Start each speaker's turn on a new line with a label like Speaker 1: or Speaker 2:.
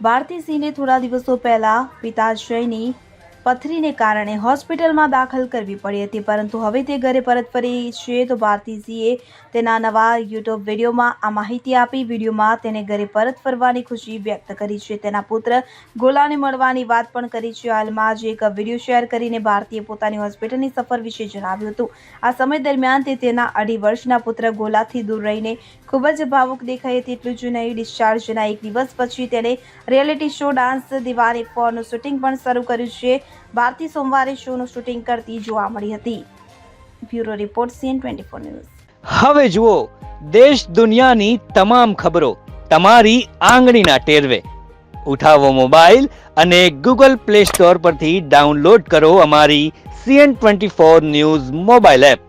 Speaker 1: ભારતી સિંહને થોડા દિવસો પહેલા પિત્તાશયની પથરીને કારણે હોસ્પિટલમાં દાખલ કરવી પડી હતી, પરંતુ હવે તે ઘરે પરત ફરી છે તો ભારતી તેના નવા યુટ્યુબ વિડીયોમાં આ માહિતી આપી. વિડીયોમાં તેને ઘરે પરત ફરવાની ખુશી વ્યક્ત કરી છે. તેના પુત્ર ગોલાને મળવાની વાત પણ કરી છે. હાલમાં જ એક વીડિયો શેર કરીને ભારતીએ પોતાની હોસ્પિટલની સફર વિશે જણાવ્યું હતું. આ સમય દરમિયાન તે તેના અઢી વર્ષના પુત્ર ગોલાથી દૂર રહીને ખૂબ જ ભાવુક દેખાઈ હતી. એટલું જ નહીં, ડિસ્ચાર્જના એક દિવસ પછી તેણે રિયાલિટી શો ડાન્સ દિવાળી ફોરનું શૂટિંગ પણ શરૂ કર્યું છે. ભારતી સોમવારે શોનું શૂટિંગ કરતી જોવા મળી હતી. Bureau report CN twenty four news.
Speaker 2: હવે જુઓ, દેશ દુનિયાની તમામ ખબરો તમારી આંગળીના ટેરવે. ઉઠાવો મોબાઈલ અને ગૂગલ પ્લે સ્ટોર પરથી ડાઉનલોડ કરો અમારી CN twenty four news mobile app.